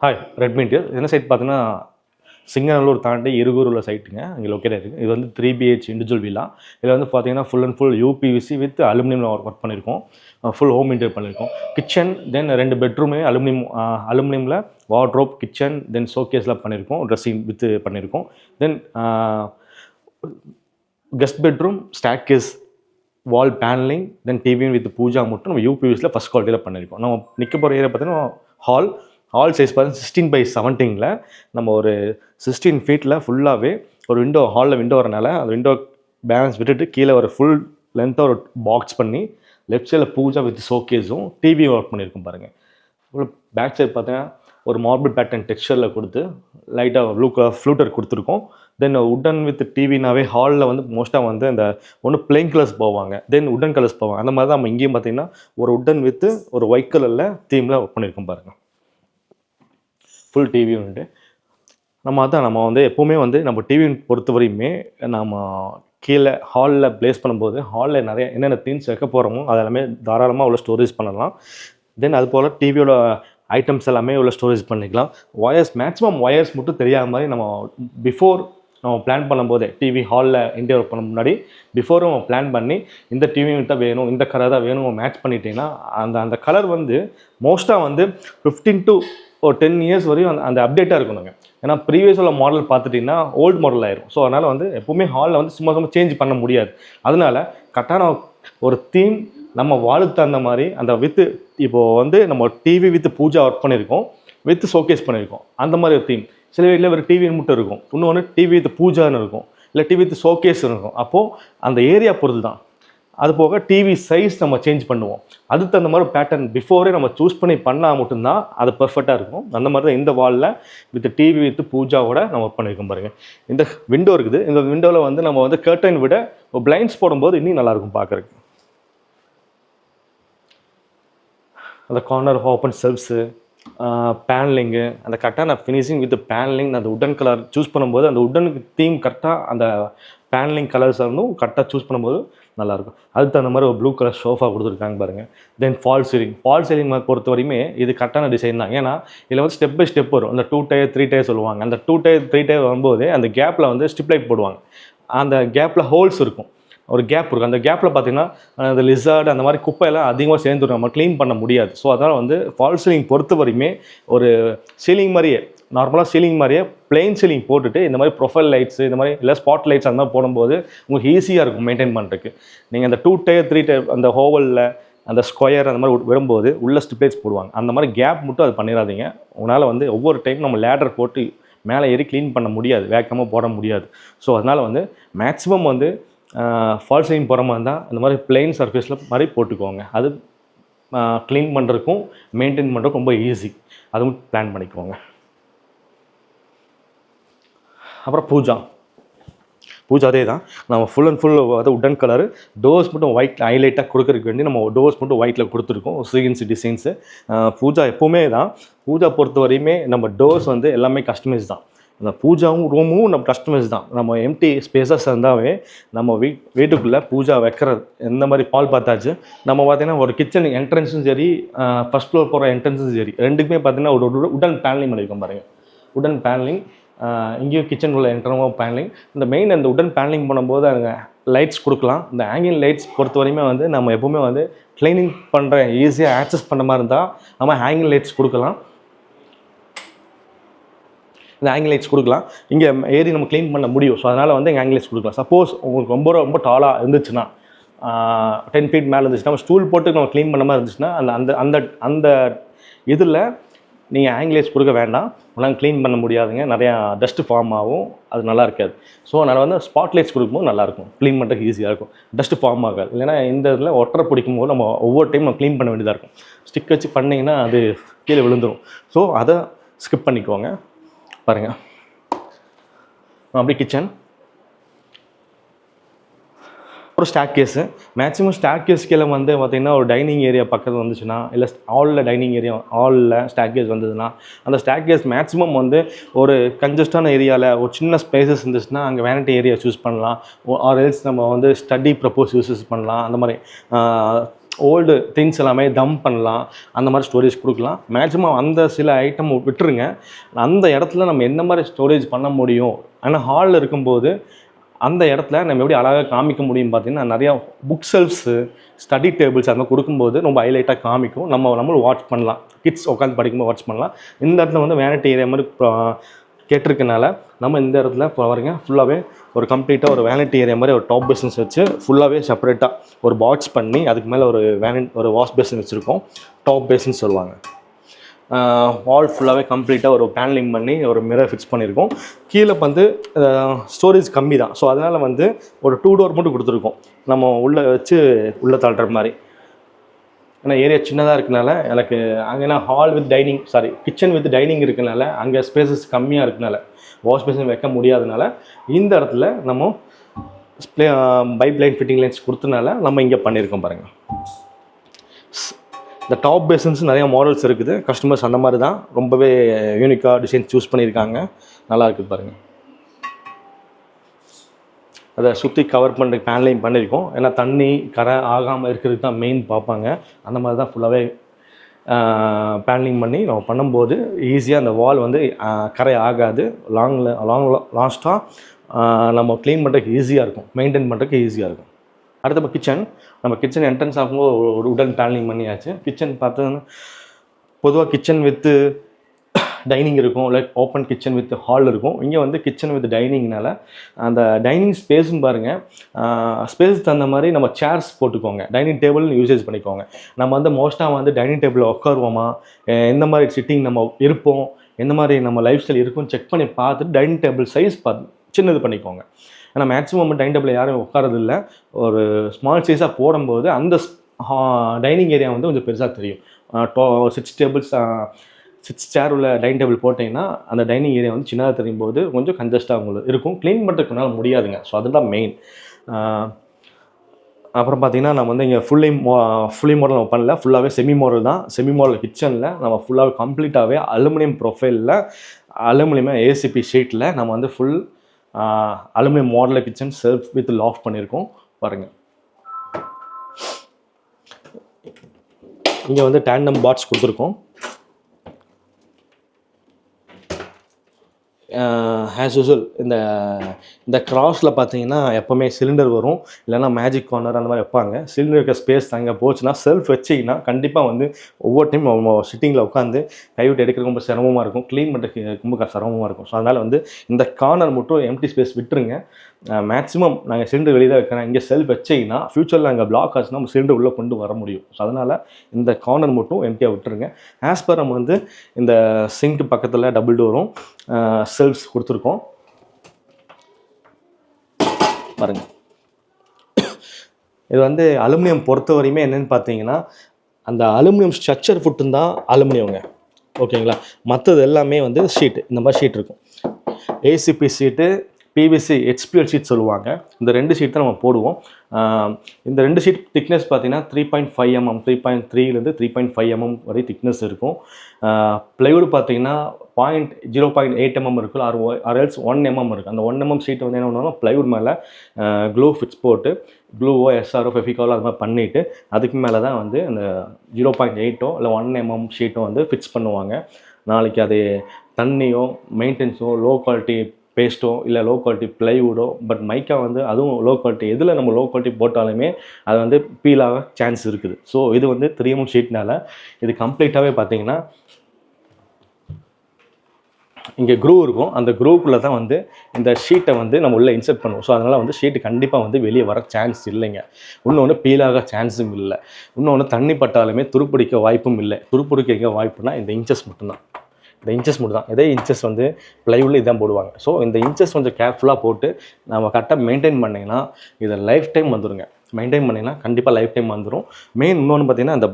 Hi Redmi dear என்ன side பார்த்தீங்கன்னா சிங்கநல்லூர் தாண்டி இருகூர் உள்ள சைட்டுங்க இங்கே லொக்கேட் இருக்குது இது வந்து த்ரீ பிஹெச் இண்டிவிஜுவல் வில்லா இதில் வந்து பார்த்தீங்கன்னா full and full UPVC with aluminium work பண்ணியிருக்கோம் ஃபுல் ஹோம் இன்டீரியர் பண்ணியிருக்கோம் கிச்சன் தென் ரெண்டு பெட்ரூமே அலுமினியம் அலுமினியமில் வார்ட்ரோப் கிச்சன் தென் ஷோகேஸ்லாம் பண்ணியிருக்கோம் ட்ரெஸ்ஸிங் வித் பண்ணியிருக்கோம் then guest bedroom staircase wall panelling then TV with pooja மட்டும் நம்ம யூபிவிஸில் ஃபஸ்ட் குவாலிட்டியில் பண்ணியிருக்கோம் நம்ம நிற்க போகிற ஏரியா பார்த்தீங்கன்னா ஹால் ஹால் சைஸ் பார்த்தீங்கன்னா சிக்ஸ்டீன் பை செவன்டீனில் நம்ம ஒரு சிக்ஸ்டீன் ஃபீட்டில் ஃபுல்லாகவே ஒரு விண்டோ ஹாலில் விண்டோ வரனால அந்த விண்டோ பேலன்ஸ் விட்டுட்டு கீழே ஒரு ஃபுல் லென்த்தாக ஒரு பாக்ஸ் பண்ணி லெஃப்ட் சைடில் பூஜா வித் ஷோகேஸும் டிவி ஒர்க் பண்ணியிருக்கோம் பாருங்கள் ஃபுல் பேக் சைடு பார்த்தீங்கன்னா ஒரு மார்பிள் பேட்டர்ன் டெக்ஸ்டரில் கொடுத்து லைட்டாக ப்ளூ கலர் ஃப்ளூட்டர் கொடுத்துருக்கோம். தென் உடன் வித் டிவினாவே ஹாலில் வந்து மோஸ்ட்டாக வந்து இந்த ஒன்று பிளெயின் கலர்ஸ் போவாங்க. தென் உடன் கலர்ஸ் போவாங்க. அந்த மாதிரி தான் நம்ம இங்கேயும் பார்த்தீங்கன்னா ஒரு உடன் வித் ஒரு ஒயிட் கலரில் தீமில் ஒர்க் பண்ணியிருக்கோம் பாருங்கள் ஃபுல் டிவி உண்டு. நம்ம அதான் நம்ம வந்து எப்போவுமே வந்து நம்ம டிவி பொறுத்த வரையுமே நம்ம கீழே ஹாலில் ப்ளேஸ் பண்ணும்போது ஹாலில் நிறைய என்னென்ன திங்ஸ் வைக்க போகிறோமோ அது எல்லாமே தாராளமாக உள்ள ஸ்டோரேஜ் பண்ணலாம். தென் அது போல் டிவியோட ஐட்டம்ஸ் எல்லாமே உள்ள ஸ்டோரேஜ் பண்ணிக்கலாம். ஒயர்ஸ் மேக்ஸிமம் ஒயர்ஸ் மட்டும் தெரியாத மாதிரி நம்ம பிஃபோர் நம்ம பிளான் பண்ணும்போதே டிவி ஹாலில் இன்டீரியர் பண்ண முன்னாடி பிஃபோரும் நம்ம பிளான் பண்ணி இந்த டிவி தான் வேணும் இந்த கலர் தான் வேணும் மேட்ச் பண்ணிட்டீங்கன்னா அந்த அந்த கலர் வந்து மோஸ்ட்டாக வந்து ஃபிஃப்டீன் டு ஒரு டென் இயர்ஸ் வரையும் அந்த அந்த அப்டேட்டாக இருக்கணுங்க. ஏன்னா ப்ரீவியஸ் உள்ள மாடல் பார்த்துட்டிங்கன்னா ஓல்டு மாடல் ஆயிரும். ஸோ அதனால் வந்து எப்போவுமே ஹாலில் வந்து சும்மா சும்மா சேஞ்ச் பண்ண முடியாது. அதனால கரெக்டான ஒரு தீம் நம்ம வாழுக்கு தகுந்த மாதிரி அந்த வித்து இப்போது வந்து நம்ம டிவி வித் பூஜா ஒர்க் பண்ணியிருக்கோம். வித் ஷோகேஸ் பண்ணியிருக்கோம். அந்த மாதிரி ஒரு தீம் சில வீட்டில் ஒரு டிவி மட்டும் இருக்கும். இன்னொன்று டிவி வித் பூஜான்னு இருக்கும். இல்லை டிவி வித் ஷோகேஸ் இருக்கும். அப்போது அந்த ஏரியா பொறுத்து தான் அது போக டிவி சைஸ் நம்ம சேஞ்ச் பண்ணுவோம். அதுக்கு தகுந்த மாதிரி பேட்டர்ன் பிஃபோரே நம்ம சூஸ் பண்ணி பண்ணால் மட்டும்தான் அது பர்ஃபெக்டாக இருக்கும். அந்த மாதிரி தான் இந்த வாலில் வித் டிவி வித் பூஜாவோட நம்ம ஒர்க் பண்ணியிருக்கோம் பாருங்கள் இந்த விண்டோ இருக்குது. இந்த விண்டோவில் வந்து நம்ம வந்து கர்டன் விட பிளைண்ட்ஸ் போடும்போது இன்னும் நல்லாயிருக்கும் பார்க்குறதுக்கு. அந்த கார்னர் ஓப்பன் செல்ஃப்ஸு பேனலிங்கு அந்த கரெக்டான ஃபினிஷிங் வித் பேனலிங் அந்த உடன் கலர் சூஸ் பண்ணும்போது அந்த உடனுக்கு தீம் கரெக்டாக அந்த பேனலிங் கலர்ஸ் இருந்தும் கரெக்டாக சூஸ் பண்ணும்போது நல்லாயிருக்கும். அதுக்கு தகுந்த மாதிரி ஒரு ப்ளூ கலர் ஷோஃபா கொடுத்துருக்காங்க பாருங்கள் then false ceiling false ceiling பொறுத்த வரையுமே இது கரெக்டான டிசைன் தான். ஏன்னா இதில் வந்து ஸ்டெப் பை ஸ்டெப் வரும். அந்த டூ டயர் த்ரீ டயர் சொல்லுவாங்க. அந்த டூ டயர் த்ரீ டயர் வரும்போது அந்த கேப்பில் வந்து ஸ்டிப்லைட் போடுவாங்க. அந்த கேப்பில் ஹோல்ஸ் இருக்கும். ஒரு கேப் இருக்கும். அந்த கேப்பில் பார்த்தீங்கன்னா அந்த லிசார்டு அந்த மாதிரி குப்பையெல்லாம் அதிகமாக சேர்ந்துடும் நம்ம க்ளீன் பண்ண முடியாது. ஸோ அதனால் வந்து ஃபால் சீலிங் பொறுத்த வரையுமே ஒரு சீலிங் மாதிரியே நார்மலாக சீலிங் மாதிரியே பிளெயின் சீலிங் போட்டுட்டு இந்த மாதிரி ப்ரொஃபைல் லைட்ஸ் இந்த மாதிரி இல்லை ஸ்பாட் லைட்ஸ் அந்த மாதிரி போடும்போது உங்களுக்கு ஈஸியாக இருக்கும் மெயின்டைன் பண்ணுறதுக்கு நீங்கள் அந்த டூ டயர் த்ரீ டயர் அந்த ஹோவலில் அந்த ஸ்கொயர் அந்த மாதிரி விடும்போது உள்ள ஸ்டிப்லைட்ஸ் போடுவாங்க. அந்த மாதிரி கேப் மட்டும் அது பண்ணிடாதீங்க. உங்களால் வந்து ஒவ்வொரு டைம் நம்ம லேடர் போட்டு மேலே ஏறி க்ளீன் பண்ண முடியாது. வேகமாக போட முடியாது. ஸோ அதனால் வந்து மேக்ஸிமம் வந்து ஃபால் சீலிங் போகிற மாதிரி இருந்தால் இந்த மாதிரி பிளெயின் சர்ஃபேஸில் மாதிரி போட்டுக்கோங்க. அது க்ளீன் பண்ணுறதுக்கும் மெயின்டைன் பண்ணுறதுக்கும் ரொம்ப ஈஸி அதுவும் பிளான் பண்ணிக்கோங்க. அப்புறம் பூஜா. பூஜா அதே தான். நம்ம ஃபுல் அண்ட் ஃபுல் அதாவது உடன் கலர் டோர்ஸ் மட்டும் ஒயிட் ஹைலைட்டாக கொடுக்கறதுக்கு வேண்டி நம்ம டோர்ஸ் மட்டும் ஒயிட்டில் கொடுத்துருக்கோம். சீகன்ஸ் டிசைன்ஸு பூஜா எப்போவுமே தான். பூஜா பொறுத்த வரையுமே நம்ம டோர்ஸ் வந்து எல்லாமே கஸ்டமைஸ் தான். அந்த பூஜாவும் ரூமும் நம்ம கஸ்டமைஸ் தான். நம்ம எம்டி ஸ்பேசஸ் இருந்தாவே நம்ம வீ வீட்டுக்குள்ளே பூஜா வைக்கிறது எந்த மாதிரி பால் பார்த்தாச்சு நம்ம பார்த்தீங்கன்னா ஒரு கிச்சன் என்ட்ரன்ஸும் சரி ஃபஸ்ட் ஃப்ளோர் போகிற என்ட்ரன்ஸும் சரி ரெண்டுக்குமே பார்த்தீங்கன்னா ஒரு உடன் பேனலிங் பண்ணியிருக்கோம் பாருங்கள் உடன் பேனலிங் இங்கேயும் கிச்சன் உள்ள என்ட்ரவும் பேனலிங் இந்த மெயின் அந்த உடன் பேனலிங் பண்ணும்போது அங்கே லைட்ஸ் கொடுக்கலாம். இந்த ஆங்கிள் லைட்ஸ் பொறுத்த வரையுமே வந்து நம்ம எப்போவுமே வந்து க்ளீனிங் பண்ணுற ஈஸியாக ஆக்சஸ் பண்ண மாதிரி இருந்தால் நம்ம ஹேங்கிங் லைட்ஸ் கொடுக்கலாம். இந்த ஆங்கிள் லைட்ஸ் கொடுக்கலாம். இங்கே ஏறி நம்ம க்ளீன் பண்ண முடியும். ஸோ அதனால் வந்து இங்கே ஆங்கிள் லைட்ஸ் கொடுக்கலாம். சப்போஸ் உங்களுக்கு ரொம்ப ரொம்ப டாலாக இருந்துச்சுன்னா டென் ஃபீட் மேலே இருந்துச்சுன்னா நம்ம ஸ்டூல் போட்டு நம்ம க்ளீன் பண்ண மாதிரி இருந்துச்சுன்னா அந்த அந்த அந்த அந்த இதில் நீங்கள் ஆங்கிலேஸ் கொடுக்க வேண்டாம். உங்களால் க்ளீன் பண்ண முடியாதுங்க. நிறையா டஸ்ட் ஃபார்ம் ஆகும். அது நல்லா இருக்காது. ஸோ அதனால் வந்து ஸ்பாட்லைட்ஸ் கொடுக்கும்போது நல்லாயிருக்கும் க்ளீன் பண்ணுறதுக்கு ஈஸியாக இருக்கும். டஸ்ட் ஃபார்ம் ஆகாது. இல்லைன்னா இந்த இதில் ஒட்டரை பிடிக்கும் போது நம்ம ஒவ்வொரு டைம் நம்ம க்ளீன் பண்ண வேண்டியதாக இருக்கும். ஸ்டிக் வச்சு பண்ணிங்கன்னா அது கீழே விழுந்துடும் ஸோ அதை ஸ்கிப் பண்ணிக்கோங்க. பாருங்கள் அப்படி கிச்சன் அப்புறம் staircase maximum staircase கீழே வந்து பார்த்திங்கன்னா ஒரு டைனிங் ஏரியா பக்கத்தில் வந்துச்சுன்னா இல்லை ஹாலில் டைனிங் ஏரியா ஹாலில் ஸ்டாக் கேஸ் வந்ததுன்னா அந்த ஸ்டாக் கேஸ் மேக்ஸிமம் வந்து ஒரு கன்ஜஸ்டான ஏரியாவில் ஒரு சின்ன ஸ்பேசஸ் இருந்துச்சுன்னா அங்கே வேனிட்டி ஏரியா சூஸ் பண்ணலாம். ஆர் எல்ஸ் நம்ம வந்து ஸ்டடி ப்ரப்போஸ் யூஸஸ் பண்ணலாம். அந்த மாதிரி ஓல்டு திங்ஸ் எல்லாமே தம் பண்ணலாம். அந்த மாதிரி ஸ்டோரேஜ் கொடுக்கலாம். மேக்ஸிமம் அந்த சில ஐட்டம் விட்டுருங்க. அந்த இடத்துல நம்ம என்ன மாதிரி ஸ்டோரேஜ் பண்ண முடியும்? ஆனால் ஹாலில் இருக்கும்போது அந்த இடத்துல நம்ம எப்படி அழகாக காமிக்க முடியும் பார்த்தீங்கன்னா நிறையா புக் செல்ஃப்ஸு ஸ்டடி டேபிள்ஸ் அந்த மாதிரி கொடுக்கும்போது ரொம்ப ஹைலைட்டாக காமிக்கும். நம்ம நம்மளும் வாட்ச் பண்ணலாம். கிட்ஸ் உட்காந்து படிக்கும்போது வாட்ச் பண்ணலாம். இந்த இடத்துல வந்து வேனிட்டி ஏரியா மாதிரி கேட்டிருக்கனால நம்ம இந்த இடத்துல இப்போ பாருங்க ஃபுல்லாகவே ஒரு கம்ப்ளீட்டாக ஒரு வேனிட்டி ஏரியா மாதிரி ஒரு டாப் பிஸ்னஸ் வச்சு ஃபுல்லாகவே செப்பரேட்டாக ஒரு பாக்ஸ் பண்ணி அதுக்கு மேலே ஒரு வேனி ஒரு வாஷ் பேசின் வச்சுருக்கோம். டாப் பேசின்னு சொல்லுவாங்க. வால் ஃபுல்லாகவே கம்ப்ளீட்டாக ஒரு பேனலிங் பண்ணி ஒரு மிரர் ஃபிக்ஸ் பண்ணியிருக்கோம். கீழே வந்து ஸ்டோரேஜ் கம்மி தான் ஸோ அதனால் வந்து ஒரு டூ டோர் மட்டும் கொடுத்துருக்கோம். நம்ம உள்ளே வச்சு உள்ளே தள்ளுற மாதிரி. ஏன்னா ஏரியா சின்னதாக இருக்கனால எனக்கு அங்கேனா hall with dining sorry kitchen with dining இருக்கனால அங்கே ஸ்பேசஸ் கம்மியாக இருக்கனால வாஷ் பேசின் வைக்க முடியாதனால இந்த இடத்துல நம்ம பைப் லைன் ஃபிட்டிங் லைன்ஸ் கொடுத்தனால நம்ம இங்கே பண்ணியிருக்கோம் பாருங்கள் இந்த டாப் பேசன்ஸ் நிறைய மாடல்ஸ் இருக்குது. கஸ்டமர்ஸ் அந்த மாதிரி தான். ரொம்பவே யூனிக்காக டிசைன் சூஸ் பண்ணியிருக்காங்க. நல்லா இருக்குது பாருங்கள் அதை சுற்றி கவர் பண்ணுற பேன்லையும் பண்ணியிருக்கோம். ஏன்னா தண்ணி கரை ஆகாமல் இருக்கிறதுக்கு தான் மெயின் பார்ப்பாங்க. அந்த மாதிரி தான் ஃபுல்லாகவே பேனலிங் பண்ணி நம்ம பண்ணும்போது ஈஸியாக அந்த வால் வந்து கரை ஆகாது. லாங்கில் லாங் லாஸ்ட்டாக நம்ம க்ளீன் பண்ணுறதுக்கு ஈஸியாக இருக்கும். மெயின்டைன் பண்ணுறதுக்கு ஈஸியாக இருக்கும். அடுத்த இப்போ கிச்சன் நம்ம கிச்சன் என்ட்ரன்ஸ் ஆகும்போது ஒரு- உடன் பேனலிங் பண்ணியாச்சு. கிச்சன் பார்த்தோன்னா பொதுவாக கிச்சன் வித்து டைனிங் இருக்கும். Like open kitchen with hall இருக்கும். இங்கே வந்து கிச்சன் வித் டைனிங்னால அந்த டைனிங் ஸ்பேஸ்னு பாருங்கள் ஸ்பேஸ் தகுந்த மாதிரி நம்ம சேர்ஸ் போட்டுக்கோங்க. டைனிங் டேபிள் யூசேஜ் பண்ணிக்கோங்க. நம்ம வந்து மோஸ்ட்டாக வந்து டைனிங் டேபிளில் உட்காருவோமா? எந்த மாதிரி சிட்டிங் நம்ம இருப்போம்? எந்த மாதிரி நம்ம லைஃப் ஸ்டைல் இருக்கும்னு செக் பண்ணி பார்த்துட்டு டைனிங் டேபிள் சைஸ் பார்த்து சின்னது பண்ணிக்கோங்க. ஏன்னா மேக்ஸிமம் டைனிங் டேபிள் யாரும் உட்காரதில்ல ஒரு ஸ்மால் சைஸாக போடும்போது அந்த டைனிங் ஏரியா வந்து கொஞ்சம் பெருசாக தெரியும். டோ சிக்ஸ் டேபிள்ஸ் சிக்ஸ் சேர் உள்ள டைனிங் டேபிள் போட்டிங்கன்னா அந்த டைனிங் ஏரியா வந்து சின்னதாக தெரியும் போது கொஞ்சம் கன்ஜஸ்டாக உங்களுக்கு இருக்கும். க்ளீன் பண்ணுறதுக்குனால முடியாதுங்க. ஸோ அதுதான் மெயின் அப்புறம் பார்த்தீங்கன்னா நம்ம வந்து இங்கே ஃபுல்லி மோ ஃபுல்லி மாடல் நம்ம பண்ணல. ஃபுல்லாகவே செமி மாடல் தான் செமி மாடல் கிச்சனில் நம்ம ஃபுல்லாகவே கம்ப்ளீட்டாகவே அலுமினியம் ப்ரொஃபைலில் அலுமினியம் ஏசிபி ஷீட்டில் நம்ம வந்து full aluminium model kitchen shelf with loft பண்ணியிருக்கோம். பாருங்கள் இங்கே வந்து டேண்டம் பாட்ஸ் கொடுத்துருக்கோம். ஆஸ் யூஸ்வல் இந்த இந்த கிராஸில் பார்த்தீங்கன்னா எப்போவுமே சிலிண்டர் வரும். இல்லைன்னா மேஜிக் கார்னர் அந்த மாதிரி வைப்பாங்க. சிலிண்டர் இருக்க ஸ்பேஸ் அங்கே போச்சுன்னா செல்ஃப் வச்சிங்கன்னா கண்டிப்பாக வந்து ஒவ்வொரு டைம் சிட்டிங்கில் உட்காந்து கைவிட்டு எடுக்கிறது ரொம்ப சிரமமாக இருக்கும். க்ளீன் பண்ணுறதுக்கு ரொம்ப சிரமமாக இருக்கும். ஸோ அதனால் வந்து இந்த கார்னர் மட்டும் எம்டி ஸ்பேஸ் விட்டுருங்க. மேக்ஸிமம் நாங்கள் சிலிண்டர் வெளியே தான் வைக்கிறோம் இங்கே செல்ஃப் வச்சிங்கன்னா ஃப்யூச்சரில் அங்கே பிளாக் ஆச்சுன்னா நம்ம சிலிண்டர் உள்ளே கொண்டு வர முடியும். ஸோ அதனால் இந்த கார்னர் மட்டும் எம்டியாக விட்டுருங்க. ஆஸ் பர் நம்ம வந்து இந்த சிங்க் பக்கத்தில் டபுள் டோரும் செல்ஃப்ஸ் கொடுத்துருக்கோம். பாருங்க. இது வந்து அலுமினியம் பொறுத்த வரையுமே என்னன்னு பார்த்தீங்கன்னா அந்த அலுமினியம் ஸ்ட்ரக்சர் ஃபுட்டும் தான் அலுமினியங்க ஓகேங்களா? மற்றது எல்லாமே வந்து ஷீட்டு இந்த மாதிரி ஷீட் இருக்கும். ACP sheet PVC HPL sheet சொல்லுவாங்க. இந்த ரெண்டு ஷீட் தான் நம்ம போடுவோம். இந்த ரெண்டு ஷீட் திக்னஸ் பார்த்தீங்கன்னா three point five mm three point த்ரீலேருந்து three point five mm வரை திக்னஸ் இருக்கும். ப்ளைவுட் பார்த்தீங்கன்னா point zero point eight mm இருக்குது or or else one mm இருக்குது அந்த ஒன் எம்எம் ஷீட் வந்து என்ன பண்ணுவாங்கன்னா ப்ளைவுட் மேலே க்ளூ ஃபிட்ஸ் போட்டு க்ளூவோ எஸ்ஆர்ஓ ஃபெஃபிகாலோ அது மாதிரி பண்ணிவிட்டு அதுக்கு மேலே தான் வந்து அந்த ஜீரோ பாயிண்ட் எயிட்டோ இல்லை ஒன் எம்எம் ஷீட்டோ வந்து ஃபிக்ஸ் பண்ணுவாங்க. நாளைக்கு அது தண்ணியோ மெயின்டெனன்ஸோ லோ குவாலிட்டி பேஸ்ட்டோ இல்லை லோ குவாலிட்டி ப்ளைவுடோ பட் மைக்கா வந்து அதுவும் லோ குவாலிட்டி எதில் நம்ம லோ குவாலிட்டி போட்டாலுமே அது வந்து பீல் ஆக சான்ஸ் இருக்குது. ஸோ இது வந்து த்ரீ எம்எம் ஷீட்னால இது கம்ப்ளீட்டாகவே பார்த்தீங்கன்னா இங்கே குரூ இருக்கும். அந்த குரூவுக்குள்ளே தான் வந்து இந்த ஷீட்டை வந்து நம்ம உள்ளே இன்செர்ட் பண்ணுவோம். ஸோ அதனால் வந்து ஷீட்டு கண்டிப்பாக வந்து வெளியே வர சான்ஸ் இல்லைங்க. இன்னொன்று பீலாக சான்ஸும் இல்லை. இன்னொன்று தண்ணி பட்டாலுமே துருப்பிடிக்க வாய்ப்பும் இல்லை. துருப்பிடிக்க வாய்ப்புனா இந்த இன்ச்சஸ் மட்டும்தான். இந்த இன்ச்சஸ் மட்டும் தான். இதே இன்ச்சஸ் வந்து ப்ளைவுட்ல இதான் போடுவாங்க. ஸோ இந்த இன்ச்சஸ் கொஞ்சம் கேர்ஃபுல்லாக போட்டு நம்ம கரெக்டாக மெயின்டைன் பண்ணிங்கன்னா இதை லைஃப் டைம் வந்துடுங்க மெயின்டைன் பண்ணிங்கன்னா கண்டிப்பாக லைஃப் டைம் வந்துடும் மெயின் இன்னொன்று பார்த்தீங்கன்னா இந்த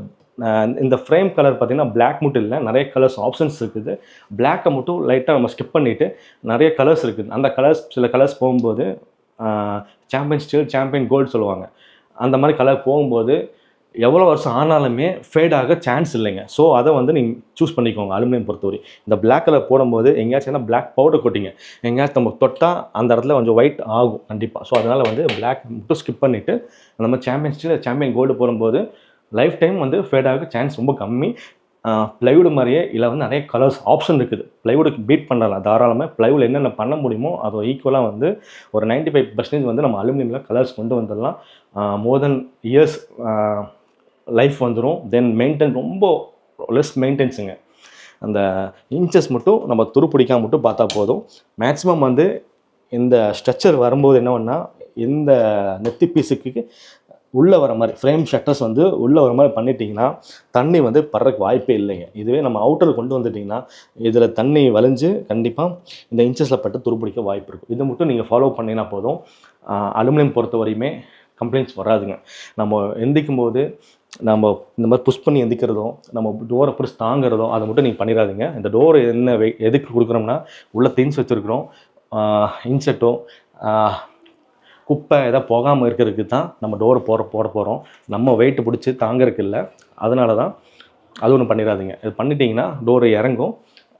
இந்த ஃப்ரேம் கலர் பார்த்தீங்கன்னா பிளாக் மட்டும் இல்லை. நிறைய கலர்ஸ் ஆப்ஷன்ஸ் இருக்குது. பிளாக்கை மட்டும் லைட்டாக நம்ம ஸ்கிப் பண்ணிவிட்டு நிறைய கலர்ஸ் இருக்குது. அந்த கலர்ஸ் சில கலர்ஸ் போகும்போது சாம்பியன் ஸ்டீல் சாம்பியன் கோல்டு சொல்லுவாங்க. அந்த மாதிரி கலர் போகும்போது எவ்வளோ வருஷம் ஆனாலுமே ஃபேட் ஆக சான்ஸ் இல்லைங்க. ஸோ அதை வந்து நீங்கள் சூஸ் பண்ணிக்கோங்க அலுமினியம் பொறுத்தவரை. இந்த பிளாக் கலர் போடும்போது எங்கேயாச்சும் Black பவுடர் கொட்டிங்க. எங்கேயாச்சும் நம்ம தொட்டால் அந்த இடத்துல கொஞ்சம் ஒயிட் ஆகும் கண்டிப்பாக ஸோ அதனால் வந்து பிளாக் மட்டும் ஸ்கிப் பண்ணிவிட்டு நம்ம சாம்பியன் சாம்பியன் கோல்டு போடும்போது லைஃப் டைம் வந்து ஃபேட் ஆக சான்ஸ் ரொம்ப கம்மி. ப்ளைவுட் மாதிரியே இல்லை வந்து நிறைய கலர்ஸ் ஆப்ஷன் இருக்குது. ப்ளைவுடுக்கு பீட் பண்ணலாம். தாராளமாக ப்ளைவுட் என்னென்ன பண்ண முடியுமோ அதை ஈக்குவலாக வந்து ஒரு 95% ஃபைவ் பர்சன்டேஜ் வந்து நம்ம அலுமினியமில் கலர்ஸ் கொண்டு வந்துடலாம். மோர் தென் இயர்ஸ் லைஃப் வந்துடும் தென் மெயின்டைன் ரொம்ப லெஸ் மெயின்டென்ஸுங்க அந்த இன்ச்சஸ் மட்டும் நம்ம துருப்பிடிக்காம மட்டும் பார்த்தா போதும். மேக்ஸிமம் வந்து இந்த ஸ்ட்ரக்சர் வரும்போது என்ன பண்ணால் இந்த நெத்தி பீஸுக்கு உள்ளே வர மாதிரி ஃப்ரேம் ஷட்டர்ஸ் வந்து உள்ளே வர மாதிரி பண்ணிட்டீங்கன்னா தண்ணி வந்து படுறதுக்கு வாய்ப்பே இல்லைங்க. இதுவே நம்ம அவுட்டர் கொண்டு வந்துட்டிங்கன்னா இதில் தண்ணி வலிஞ்சு கண்டிப்பாக இந்த இன்ச்சஸில் பட்டு துருப்பிடிக்க வாய்ப்பு இருக்கும். இதை மட்டும் நீங்கள் ஃபாலோ பண்ணிங்கன்னா போதும். அலுமினியம் பொறுத்த வரையுமே கம்ப்ளைண்ட்ஸ் வராதுங்க. நம்ம எந்திக்கும் போது நம்ம இந்த மாதிரி புஷ் பண்ணி எந்திக்கிறதும் நம்ம டோரை பிடிச்சி தாங்குறதோ அதை மட்டும் நீங்கள் பண்ணிடாதீங்க இந்த டோர் என்ன வெ எதுக்கு கொடுக்குறோம்னா உள்ள திங்ஸ் வச்சுருக்குறோம். இன்செட்டோ குப்பை எதாவது போகாமல் இருக்கிறதுக்கு தான் நம்ம டோரை போட போட போகிறோம் நம்ம வெயிட்டு பிடிச்சி தாங்கறதுக்கு இல்லை. அதனால தான் அது ஒன்றும் பண்ணிடாதீங்க இது பண்ணிட்டீங்கன்னா டோர் இறங்கும்.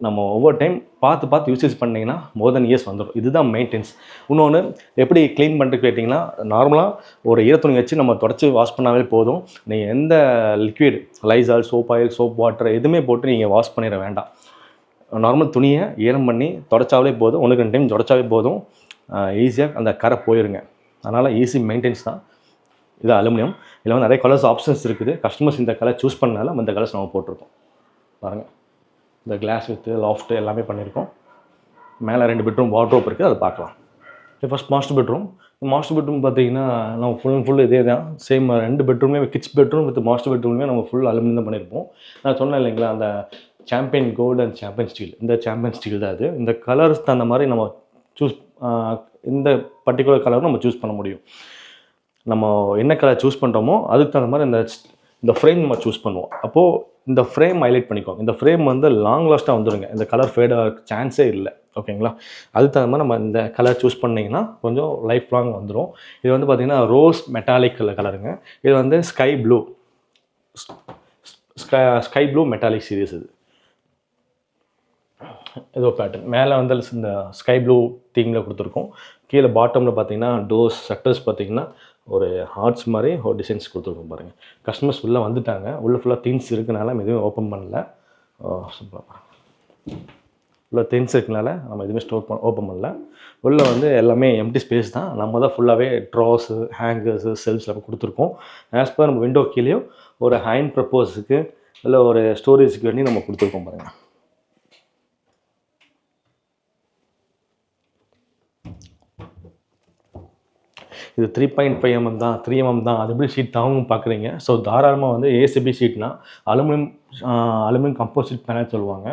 நம்ம ஒவ்வொரு டைம் பார்த்து பார்த்து யூசேஜ் பண்ணிங்கன்னா மோர் தென் இயர்ஸ் வந்துடும் இதுதான் மெயின்டெனன்ஸ் இன்னொன்று எப்படி க்ளீன் பண்ணுறதுக்கு கேட்டிங்கன்னா நார்மலாக ஒரு ஈரத்துணி வச்சு நம்ம தொடச்சி வாஷ் பண்ணாவே போதும். நீங்கள் எந்த liquid Lysol soap oil soap water எதுவுமே போட்டு நீங்கள் வாஷ் பண்ணிட வேண்டாம். நார்மல் துணியை ஈரம் பண்ணி தொடச்சாவே போதும். ஒன்று ரெண்டு டைம் தொடச்சாவே போதும். ஈஸியாக அந்த கரை போயிருங்க. அதனால் ஈஸி மெயின்டெனன்ஸ் தான். இது அலுமினியம். இதில் வந்து நிறைய கலர்ஸ் ஆப்ஷன்ஸ் இருக்குது. கஸ்டமர்ஸ் இந்த கலர் சூஸ் பண்ணனால இந்த கலர்ஸ் நம்ம போட்டிருக்கோம். பாருங்கள் இந்த கிளாஸ் வித்து லாஃப்ட்டு எல்லாமே பண்ணியிருக்கோம். மேலே ரெண்டு பெட்ரூம் வார்ட்ரோப் இருக்குது அதை பார்க்கலாம். இது first master bedroom master bedroom பார்த்தீங்கன்னா நம்ம ஃபுல் அண்ட் ஃபுல் இதே தான். சேம் ரெண்டு பெட்ரூமே கிட்ஸ் பெட்ரூம் வித் மாஸ்டர் பெட்ரூமே நம்ம ஃபுல் அலுமினியம் தான் பண்ணியிருப்போம். நான் சொன்னேன் இல்லைங்களா அந்த champion gold and champion steel இந்த சாம்பியன் ஸ்டீல் தான் அது இந்த கலர்ஸ் தகுந்த மாதிரி நம்ம சூஸ் இந்த பர்டிகுலர் கலர் நம்ம சூஸ் பண்ண முடியும். நம்ம என்ன கலர் சூஸ் பண்ணுறோமோ அதுக்கு தகுந்த மாதிரி இந்த இந்த ஃப்ரேம் நம்ம சூஸ் பண்ணுவோம். அப்போது இந்த ஃப்ரேம் ஹைலைட் பண்ணிக்கோங்க. இந்த ஃப்ரேம் வந்து லாங் லாஸ்ட்டாக வந்துடுங்க இந்த கலர் ஃபேட் ஆக சான்ஸே இல்லை. ஓகேங்களா? அதுக்கு தகுந்த மாதிரி நம்ம இந்த கலர் சூஸ் பண்ணிங்கன்னா கொஞ்சம் லைஃப் லாங் வந்துடும் இது வந்து பார்த்திங்கன்னா ரோஸ் மெட்டாலிக் கலருங்க இது வந்து sky blue sky sky blue metallic series இது. ஏதோ பேட்டர்ன் மேலே வந்து இந்த ஸ்கை ப்ளூ தீமில் கொடுத்துருக்கோம். கீழே பாட்டமில் பார்த்தீங்கன்னா டோர்ஸ் ஷட்டர்ஸ் பார்த்தீங்கன்னா ஒரு ஹார்ட்ஸ் மாதிரி ஒரு டிசைன்ஸ் கொடுத்துருக்கோம் பாருங்கள் கஸ்டமர்ஸ் உள்ளே வந்துட்டாங்க. உள்ளே ஃபுல்லாக திங்ஸ் இருக்கனால நம்ம எதுவும் ஓப்பன் பண்ணல. உள்ள திங்ஸ் இருக்கனால நம்ம எதுவுமே ஸ்டோர் பண்ண ஓப்பன் பண்ணல. உள்ளே வந்து எல்லாமே எம்டி ஸ்பேஸ் தான். நம்ம தான் ஃபுல்லாகவே ட்ராஸு ஹேங்கர்ஸு செல்ஸ் எல்லாம் கொடுத்துருக்கோம். ஆஸ் பர் நம்ம விண்டோ கீழேயும் ஒரு ஹைன் ப்ரப்போஸுக்கு இல்லை ஒரு ஸ்டோரேஜுக்கு வேண்டி நம்ம கொடுத்துருக்கோம் பாருங்கள் இது த்ரீ பாயிண்ட் ஃபைவ் எம்எம் தான் த்ரீ எம்எம் தான். அது எப்படி ஷீட் தாங்கும் பார்க்குறீங்க ஸோ தாராளமாக வந்து ஏசிபி ஷீட்னா அலுமினியம் அலுமினியம் கம்போசிட் பேனல் சொல்லுவாங்க.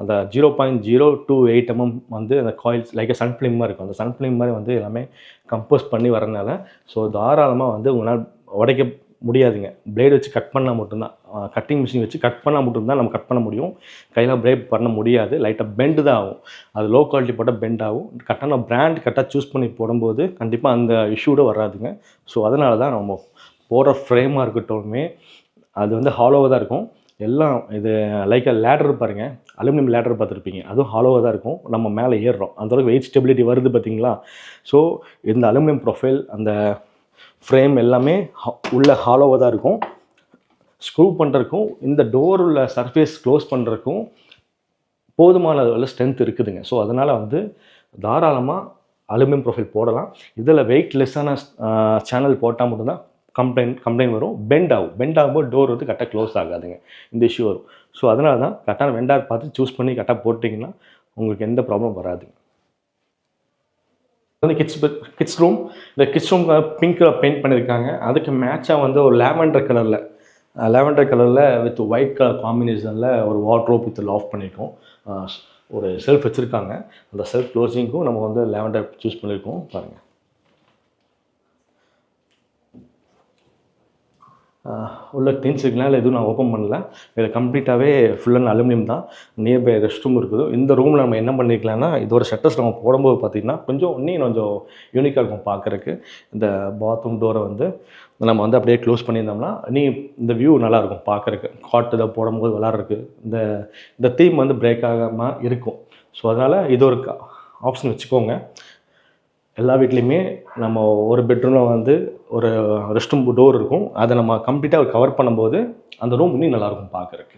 அந்த zero point zero two eight mm வந்து அந்த காயில்ஸ் லைக் சன் ஃபிலிம் மாதிரி இருக்கும். அந்த சன் ஃபிலிம் மாதிரி வந்து எல்லாமே கம்போஸ் பண்ணி வரனால ஸோ தாராளமாக வந்து உங்களால் உடைக்க முடியாதுங்க. பிளேடு வச்சு கட் பண்ணால் மட்டும்தான். கட்டிங் மிஷின் வச்சு கட் பண்ணால் மட்டும்தான் நம்ம கட் பண்ண முடியும். கையில் பிரேக் பண்ண முடியாது. லைட்டாக பெண்டு தான் ஆகும். அது லோ குவாலிட்டி போட்டால் பெண்ட் ஆகும். கரெக்டான பிராண்ட் கரெக்டாக சூஸ் பண்ணி போடும்போது கண்டிப்பாக அந்த இஷ்யூட வராதுங்க. ஸோ அதனால தான் நம்ம போடுற ஃப்ரேமாக இருக்கட்டுமே அது வந்து ஹாலோவாக தான் இருக்கும். எல்லாம் இது லைக் லேடர் பாருங்கள் அலுமினியம் லேடர் பார்த்துருப்பீங்க. அதுவும் ஹாலோவாக தான் இருக்கும். நம்ம மேலே ஏறுறோம். அந்தளவுக்கு வெயிட் ஸ்டெபிலிட்டி வருது பார்த்தீங்களா? ஸோ இந்த அலுமினியம் ப்ரொஃபைல் அந்த ஃப்ரேம் எல்லாமே ஹா- உள்ள ஹாலோவாக தான் இருக்கும். ஸ்க்ரூ பண்ணுறதுக்கும் இந்த டோர் உள்ள சர்ஃபேஸ் க்ளோஸ் பண்ணுறக்கும் போதுமான அளவில் ஸ்ட்ரென்த் இருக்குதுங்க. ஸோ அதனால் வந்து தாராளமாக அலுமினியம் ப்ரொஃபைல் போடலாம். இதில் வெயிட்லெஸ்ஸான சேனல் போட்டால் மட்டும்தான் கம்ப்ளைண்ட் கம்ப்ளைண்ட் வரும். பெண்ட் ஆகும். பெண்ட் ஆகும்போது டோர் வந்து கரெக்டாக க்ளோஸ் ஆகாதுங்க. இந்த இஷ்யூ வரும். ஸோ அதனால தான் கரெக்டான வெண்டார் பார்த்து சூஸ் பண்ணி கரெக்டாக போட்டிங்கன்னா உங்களுக்கு எந்த ப்ராப்ளம் வராது வந்து கிட்ஸ் கிட்ஸ் ரூம் இந்த kids room pink colour paint பண்ணியிருக்காங்க அதுக்கு மேட்சாக வந்து ஒரு லேவெண்டர் கலரில் லேவெண்டர் கலரில் வித் ஒயிட் கலர் காம்பினேஷனில் ஒரு வாட்ரோப் வித் லாஃப் பண்ணியிருக்கோம் ஒரு செல்ஃப் வச்சுருக்காங்க. அந்த செல்ஃப் க்ளோசிங்க்கும் நம்ம வந்து லேவண்டர் சூஸ் பண்ணியிருக்கோம் பாருங்கள் உள்ள திங்ஸ் இல்லை எதுவும் நான் ஓப்பன் பண்ணல. இதில் கம்ப்ளீட்டாகவே ஃபுல் அண்ட் அலுமினியம் தான். நியர்பை ரெஸ்ட் ரூம் இருக்குது. இந்த ரூமில் நம்ம என்ன பண்ணிக்கலாம்னா இதோட ஷட்டர்ஸ் நம்ம போடும்போது பார்த்திங்கன்னா கொஞ்சம் இன்னும் கொஞ்சம் யூனிக்காக இருக்கும் பார்க்குறக்கு இந்த பாத்ரூம் டோரை வந்து நம்ம வந்து அப்படியே க்ளோஸ் பண்ணியிருந்தோம்னா நீ இந்த வியூ நல்லாயிருக்கும் பார்க்குறக்கு காட்டு இதை போடும்போது விளாட்றதுக்கு இந்த இந்த தீம் வந்து பிரேக் ஆகாமல் இருக்கும். ஸோ அதனால் இது ஒரு ஆப்ஷன் வச்சுக்கோங்க. எல்லா வீட்லேயுமே நம்ம ஒரு பெட்ரூமில் வந்து ஒரு ரெஸ்ட் ரூம் டோர் இருக்கும். அதை நம்ம கம்ப்ளீட்டாக கவர் பண்ணும்போது அந்த ரூம் இன்னும் நல்லாயிருக்கும் பார்க்குறக்கு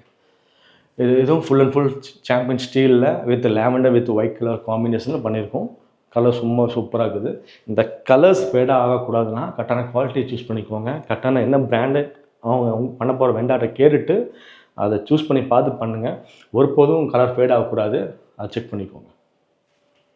இது இதுவும் ஃபுல் அண்ட் ஃபுல் சாம்பியன் ஸ்டீலில் with lavender with white colour காம்பினேஷனில் பண்ணியிருக்கோம். கலர் சும்மா சூப்பராக இருக்குது. இந்த கலர்ஸ் ஃபேடாக ஆகக்கூடாதுன்னா கரெக்டான குவாலிட்டி சூஸ் பண்ணிக்கோங்க. கரெக்டான என்ன பிராண்டு அவங்க அவங்க பண்ண போகிற வெண்டாட்டை கேட்டுட்டு அதை சூஸ் பண்ணி பார்த்து பண்ணுங்கள் ஒருபோதும் கலர் ஃபேட் ஆகக்கூடாது. அதை செக் பண்ணிக்கோங்க.